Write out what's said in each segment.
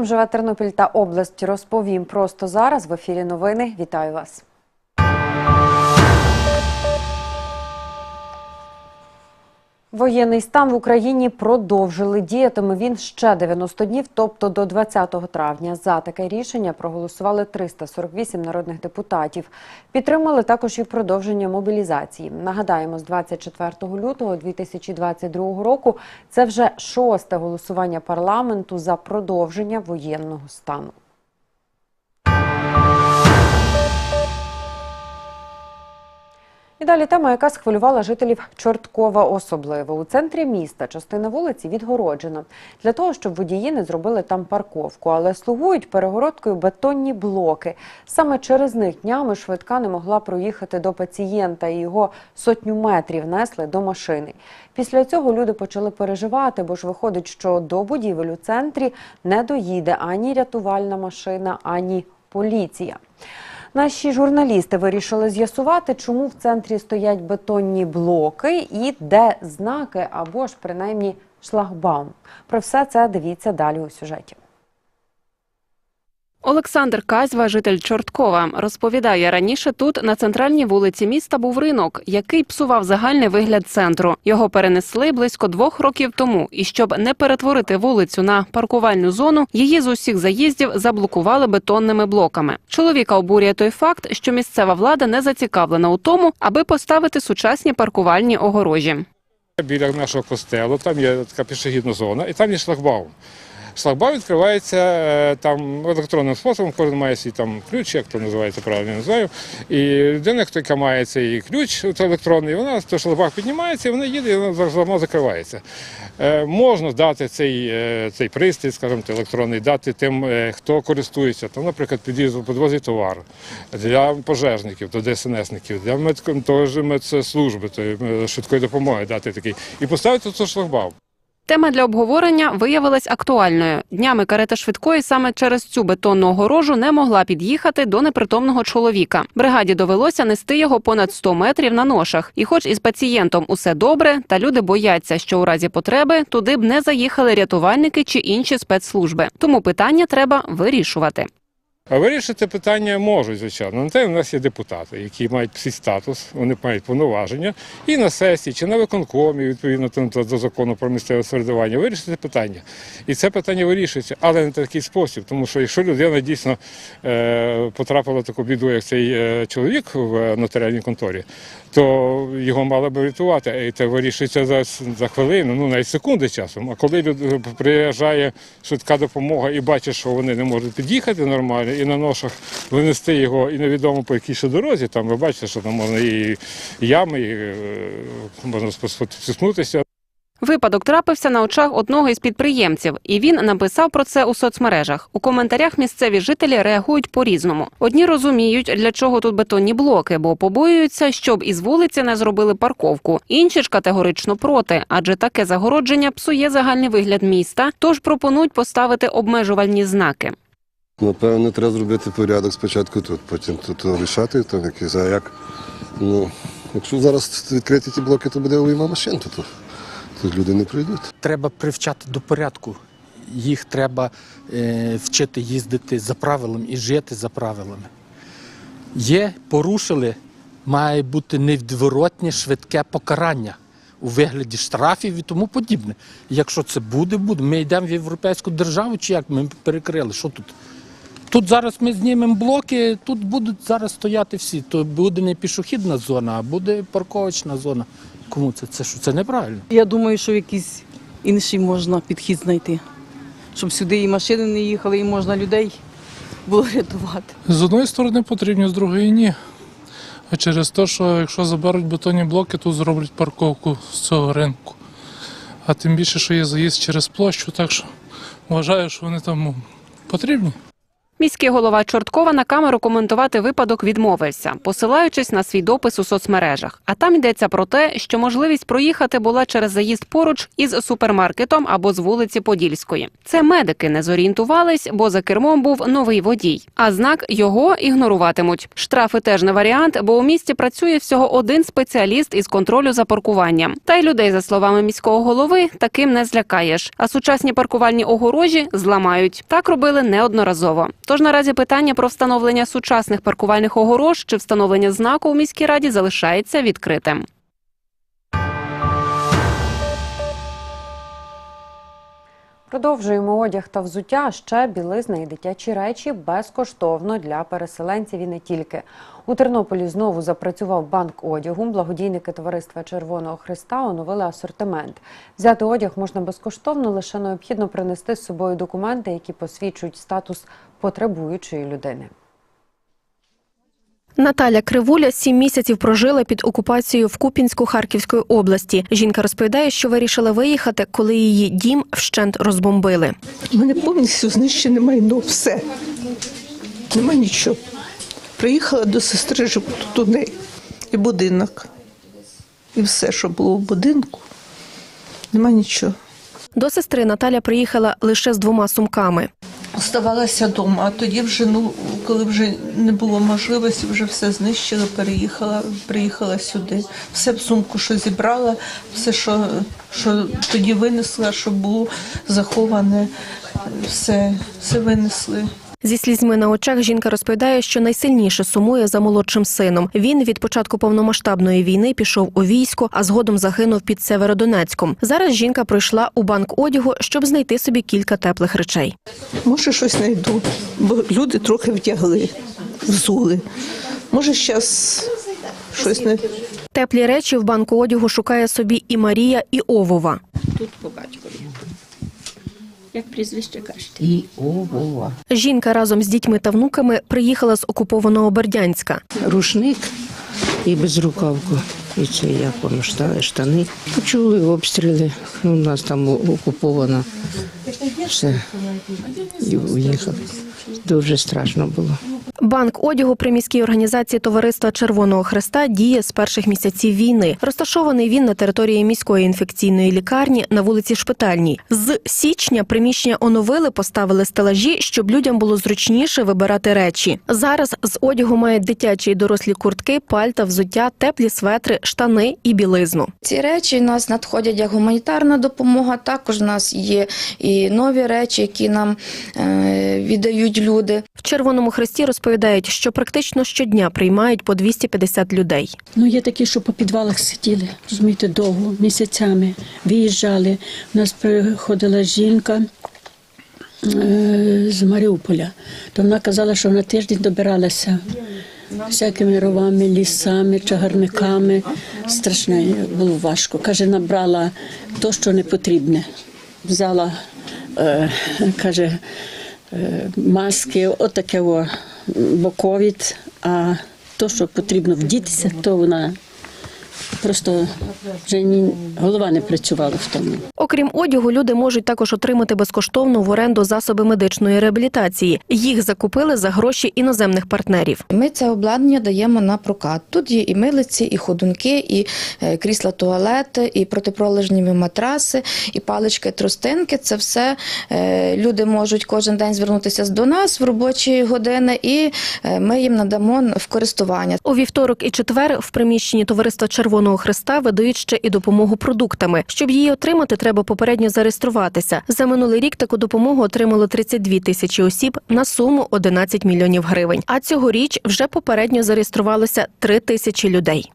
Чим живе Тернопіль та область, розповім просто зараз. В ефірі новини. Вітаю вас. Воєнний стан в Україні продовжили. Діятиме він ще 90 днів, тобто до 20 травня. За таке рішення проголосували 348 народних депутатів. Підтримали також і продовження мобілізації. Нагадаємо, з 24 лютого 2022 року це вже шосте голосування парламенту за продовження воєнного стану. І далі тема, яка схвилювала жителів Чорткова особливо. У центрі міста частина вулиці відгороджена для того, щоб водії не зробили там парковку, але слугують перегородкою бетонні блоки. Саме через них днями швидка не могла проїхати до пацієнта і його сотню метрів несли до машини. Після цього люди почали переживати, бо ж виходить, що до будівель у центрі не доїде ані рятувальна машина, ані поліція. Наші журналісти вирішили з'ясувати, чому в центрі стоять бетонні блоки і де знаки або ж принаймні шлагбаум. Про все це дивіться далі у сюжеті. Олександр Казьва, житель Чорткова, розповідає, раніше тут на центральній вулиці міста був ринок, який псував загальний вигляд центру. Його перенесли близько двох років тому. І щоб не перетворити вулицю на паркувальну зону, її з усіх заїздів заблокували бетонними блоками. Чоловіка обурює той факт, що місцева влада не зацікавлена у тому, аби поставити сучасні паркувальні огорожі. Біля нашого костелу там є така пішохідна зона, і там є шлагбаум. Шлагбаум відкривається е, там електронним способом, кожен має свій там ключ, як то називається, правильно не знаю. І людина, яка має цей ключ електронний, вона то шлагбаум піднімається, і вона їде, і вона закривається. Е, можна дати цей, е, цей пристрій, скажімо, електронний, дати тим, хто користується. Там, наприклад, підвозить товар для пожежників, до ДСНСників, для медслужби, швидкої допомоги дати такий. І поставити тут шлагбаум. Тема для обговорення виявилась актуальною. Днями карета швидкої саме через цю бетонну огорожу не могла під'їхати до непритомного чоловіка. Бригаді довелося нести його понад 100 метрів на ношах. І, хоч із пацієнтом усе добре, та люди бояться, що у разі потреби туди б не заїхали рятувальники чи інші спецслужби. Тому питання треба вирішувати. А вирішити питання можуть, звичайно. На те у нас є депутати, які мають свій статус, вони мають повноваження і на сесії, чи на виконкомі, відповідно до закону про місцеве самоврядування, вирішити питання. І це питання вирішується, але не такий спосіб. Тому що якщо людина дійсно е, потрапила в таку біду, як цей е, чоловік в нотаріальній конторі, то його мали б рятувати. І це вирішується за, за хвилину, ну навіть секунди часом. А коли люд- приїжджає швидка допомога і бачить, що вони не можуть під'їхати нормально, і на ношах винести його і невідомо по якій ще дорозі, там ви бачите, що там можна і ями, і е, можна споткнутися. Випадок трапився на очах одного із підприємців, і він написав про це у соцмережах. У коментарях місцеві жителі реагують по-різному. Одні розуміють, для чого тут бетонні блоки, бо побоюються, щоб із вулиці не зробили парковку. Інші ж категорично проти, адже таке загородження псує загальний вигляд міста. Тож пропонують поставити обмежувальні знаки. Напевно, треба зробити порядок спочатку тут, потім тут рішати, там якийсь, а як. Ну, якщо зараз відкрити ті блоки, то буде увійма машин тут. Тут люди не прийдуть. треба привчати до порядку. Їх треба е, вчити їздити за правилами і жити за правилами. Є, порушили, має бути невідворотнє швидке покарання у вигляді штрафів і тому подібне. Якщо це буде, буде. Ми йдемо в європейську державу, чи як ми перекрили? Що тут? Тут зараз ми знімемо блоки, тут будуть зараз стояти всі. То буде не пішохідна зона, а буде парковочна зона. Кому це? Це що? Це неправильно. Я думаю, що якийсь інший можна підхід знайти, щоб сюди і машини не їхали, і можна людей було рятувати. З одної сторони потрібні, з другої ні. А через те, що якщо заберуть бетонні блоки, то зроблять парковку з цього ринку. А тим більше, що є заїзд через площу, так що вважаю, що вони там потрібні. Міський голова Чорткова на камеру коментувати випадок відмовився, посилаючись на свій допис у соцмережах. А там йдеться про те, що можливість проїхати була через заїзд поруч із супермаркетом або з вулиці Подільської. Це медики не зорієнтувались, бо за кермом був новий водій. А знак його ігноруватимуть. Штрафи теж не варіант, бо у місті працює всього один спеціаліст із контролю за паркуванням. Та й людей, за словами міського голови, таким не злякаєш. А сучасні паркувальні огорожі зламають. Так робили неодноразово. Тож наразі питання про встановлення сучасних паркувальних огорож чи встановлення знаку у міській раді залишається відкритим. Продовжуємо одяг та взуття, ще білизна і дитячі речі безкоштовно для переселенців і не тільки. У Тернополі знову запрацював банк одягу. Благодійники товариства Червоного Христа оновили асортимент. Взяти одяг можна безкоштовно, лише необхідно принести з собою документи, які посвідчують статус потребуючої людини. Наталя Кривуля сім місяців прожила під окупацією в Купінську Харківської області. Жінка розповідає, що вирішила виїхати, коли її дім вщент розбомбили. У мене повністю знищене майно, все. Нема нічого. Приїхала до сестри, живу тут у неї. І будинок. І все, що було в будинку. Нема нічого. До сестри Наталя приїхала лише з двома сумками. Оставалася вдома, а тоді вже, ну, коли вже не було можливості, вже все знищила, переїхала, приїхала сюди. Все в сумку, що зібрала, все, що, що тоді винесла, що було заховане, все, все винесли. Зі слізьми на очах жінка розповідає, що найсильніше сумує за молодшим сином. Він від початку повномасштабної війни пішов у військо, а згодом загинув під Северодонецьком. Зараз жінка прийшла у банк одягу, щоб знайти собі кілька теплих речей. Може, щось знайду, бо люди трохи вдягли, взули. Може, зараз щось не. Теплі речі в банку одягу шукає собі і Марія, і Овова. Тут по батькові. Як прізвище кажете? І Овова. Жінка разом з дітьми та внуками приїхала з окупованого Бердянська. Рушник і безрукавку. І це як воно штани. Почули обстріли. Ну, у нас там окуповано все. І уїхав. Дуже страшно було. Банк одягу при міській організації Товариства Червоного Хреста діє з перших місяців війни. Розташований він на території міської інфекційної лікарні на вулиці Шпитальній. З січня приміщення оновили, поставили стелажі, щоб людям було зручніше вибирати речі. Зараз з одягу мають дитячі і дорослі куртки, пальта, взуття, теплі светри, штани і білизну. Ці речі у нас надходять як гуманітарна допомога. Також у нас є і нові речі, які нам е, віддають люди. В Червоному Хресті розповідають, що практично щодня приймають по 250 людей. Ну, є такі, що по підвалах сиділи, розумієте, довго, місяцями, виїжджали. У нас приходила жінка е, з Маріуполя. То вона казала, що на тиждень добиралася всякими ровами, лісами, чагарниками. Страшне було важко. Каже, набрала то, що не потрібне. Взяла, е, каже, е, маски, отаке о, бо ковід, а то, що потрібно вдітися, то вона просто вже ні, голова не працювала в тому. Окрім одягу, люди можуть також отримати безкоштовно в оренду засоби медичної реабілітації. Їх закупили за гроші іноземних партнерів. Ми це обладнання даємо на прокат. Тут є і милиці, і ходунки, і е, крісла туалети, і протипролежні матраси, і палички, тростинки. Це все е, люди можуть кожен день звернутися до нас в робочі години, і е, ми їм надамо в користування. У вівторок і четвер в приміщенні товариства Червоного Христа видають ще і допомогу продуктами. Щоб її отримати, треба попередньо зареєструватися. За минулий рік таку допомогу отримало 32 тисячі осіб на суму 11 мільйонів гривень. А цьогоріч вже попередньо зареєструвалося 3 тисячі людей.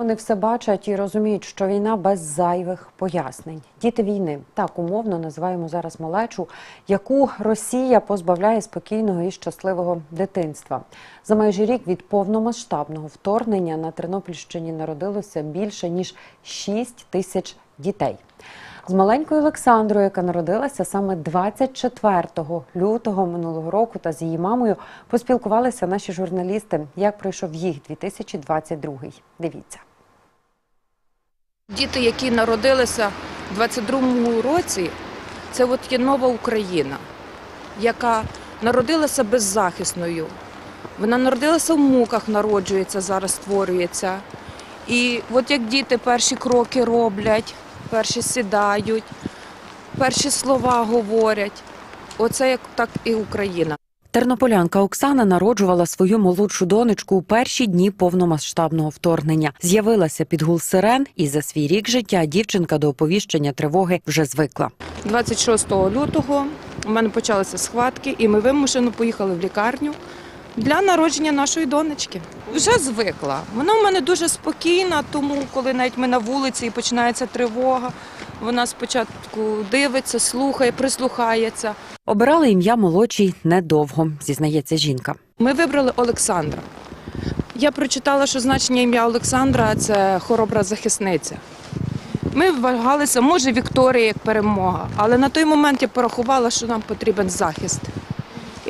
Вони все бачать і розуміють, що війна без зайвих пояснень. Діти війни так умовно називаємо зараз малечу, яку Росія позбавляє спокійного і щасливого дитинства. За майже рік від повномасштабного вторгнення на Тернопільщині народилося більше ніж 6 тисяч дітей. З маленькою Олександрою, яка народилася саме 24 лютого минулого року, та з її мамою поспілкувалися наші журналісти. Як пройшов їх 2022 Дивіться. Діти, які народилися в 22-му році, Це от є нова Україна, яка народилася беззахисною. Вона народилася в муках, народжується, зараз створюється. І от як діти перші кроки роблять, перші сідають, перші слова говорять. Оце як так і Україна. Тернополянка Оксана народжувала свою молодшу донечку у перші дні повномасштабного вторгнення. З'явилася під гул сирен, і за свій рік життя дівчинка до оповіщення тривоги вже звикла. 26 лютого у мене почалися схватки, і ми вимушено поїхали в лікарню для народження нашої донечки. Вже звикла. Вона в мене дуже спокійна, тому коли навіть ми на вулиці і починається тривога, вона спочатку дивиться, слухає, прислухається. Обирали ім'я молодшій недовго, зізнається жінка. Ми вибрали Олександра. Я прочитала, що значення ім'я Олександра це хоробра захисниця. Ми вагалися, може, Вікторія як перемога, але на той момент я порахувала, що нам потрібен захист.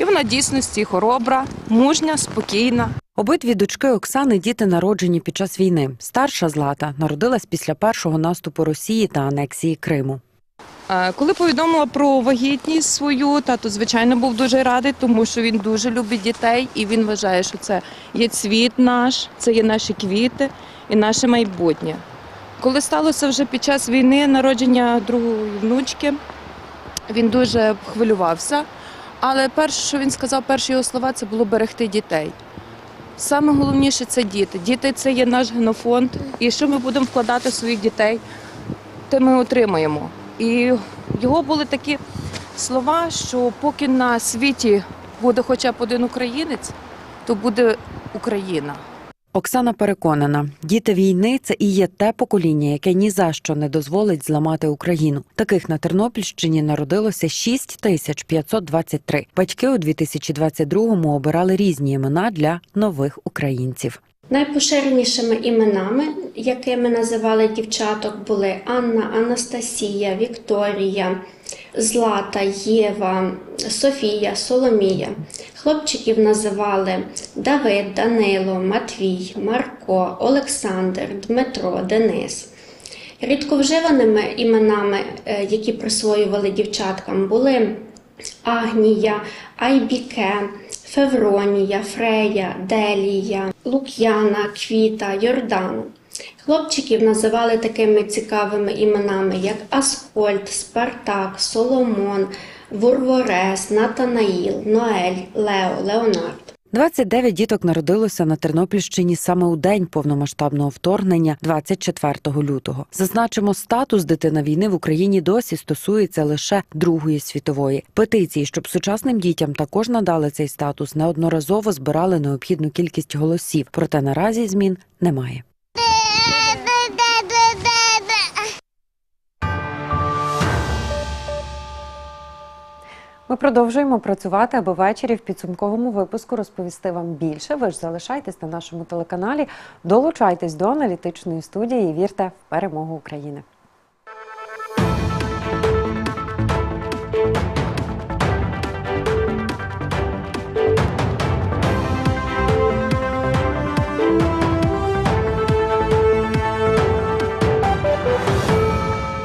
І вона дійсності хоробра, мужня, спокійна. Обидві дочки Оксани діти народжені під час війни. Старша Злата народилась після першого наступу Росії та анексії Криму. Е, Коли повідомила про вагітність свою, тато, звичайно, був дуже радий, тому що він дуже любить дітей і він вважає, що це є цвіт наш, це є наші квіти і наше майбутнє. Коли сталося вже під час війни народження другої внучки, він дуже хвилювався. Але перше, що він сказав, перші його слова, це було берегти дітей. Саме головніше це діти. Діти це є наш генофонд. І що ми будемо вкладати в своїх дітей, те ми отримаємо. І його були такі слова, що поки на світі буде хоча б один українець, то буде Україна. Оксана переконана, діти війни це і є те покоління, яке ні за що не дозволить зламати Україну. Таких на Тернопільщині народилося 6523. Батьки у 2022-му обирали різні імена для нових українців. Найпоширенішими іменами, якими називали дівчаток, були Анна, Анастасія, Вікторія, Злата, Єва, Софія, Соломія. Хлопчиків називали Давид, Данило, Матвій, Марко, Олександр, Дмитро, Денис. Рідковживаними іменами, е, які присвоювали дівчаткам, були Агнія, Айбіке, Февронія, Фрея, Делія, Лук'яна, Квіта, Йордан. Хлопчиків називали такими цікавими іменами, як Аскольд, Спартак, Соломон, Вурворес, Натанаїл, Ноель, Лео, Леонард. 29 діток народилося на Тернопільщині саме у день повномасштабного вторгнення, 24 лютого. Зазначимо, статус дитина війни в Україні досі стосується лише Другої світової. Петиції, щоб сучасним дітям також надали цей статус, неодноразово збирали необхідну кількість голосів. Проте наразі змін немає. Ми продовжуємо працювати, аби ввечері в підсумковому випуску розповісти вам більше. Ви ж залишайтесь на нашому телеканалі, долучайтесь до аналітичної студії і вірте в перемогу України.